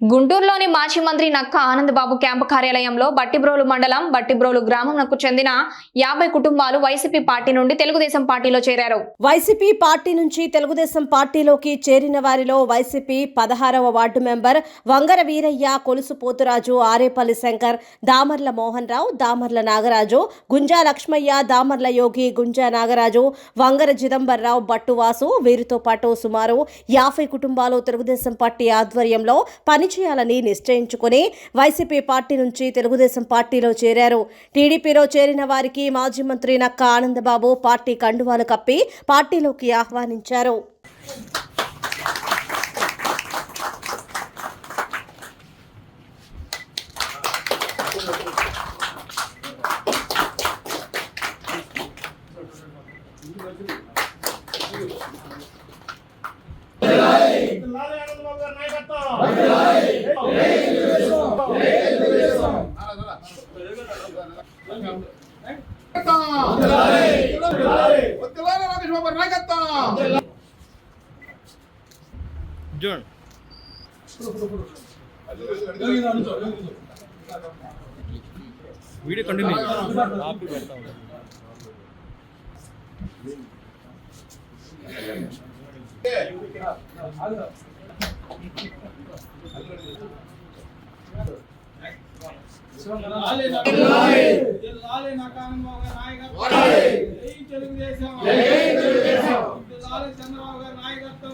గుంటూరులోని మాజీ మంత్రి నక్క ఆనందబాబు క్యాంపు కార్యాలయంలో బట్టిబ్రోలు మండలం బట్టిబ్రోలు గ్రామంకు చెందిన యాభై కుటుంబాలు వైసీపీ పార్టీ నుండి తెలుగుదేశం పార్టీలో చేరారు. వైసీపీ పార్టీ నుంచి తెలుగుదేశం పార్టీలోకి చేరిన వారిలో వైసీపీ పదహారవ వార్డు మెంబర్ వంగర వీరయ్య కొలుసు పోతురాజు ఆరేపల్లి శంకర్ దామర్ల మోహన్ రావు దామర్ల నాగరాజు గుంజా లక్ష్మయ్య దామర్ల యోగి గుంజా నాగరాజు వంగర చిదంబర్రావు బట్టువాసు వీరితో పాటు సుమారు యాభై కుటుంబాలు తెలుగుదేశం పార్టీ ఆధ్వర్యంలో పని పనిచేయాలని నిశ్చయించుకుని వైసీపీ పార్టీ నుంచి తెలుగుదేశం పార్టీలో చేరారు. టీడీపీలో చేరిన వారికి మాజీ మంత్రి నక్క ఆనందబాబు పార్టీ కండువాలు కప్పి పార్టీలోకి ఆహ్వానించారు. జూన్ వీడియో కంటిన్యూ ఆపి పెడతా ఉంటాను. లాలే నకానం బాబు గారి నాయకత్వం జై తెలుగుదేశం జై తెలుగుదేశం లాలే చంద్రబాబు గారి నాయకత్వం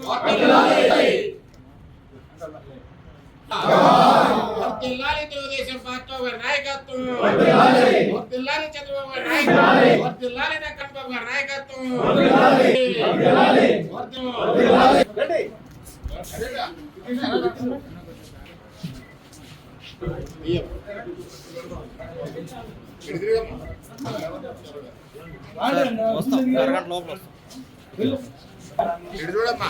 వర్ధిల్లాలి తెలుగుదేశం పార్టీ వారి నాయకత్వం వర్ధిల్లాలి చంద్రబాబు గారి నాయకత్వం వర్ధిల్లాలి నక్కన్ బాబు గారి నాయకత్వం వర్ధిల్లాలి. వస్తాం అరగంట లోపల వస్తాం చూడమ్మా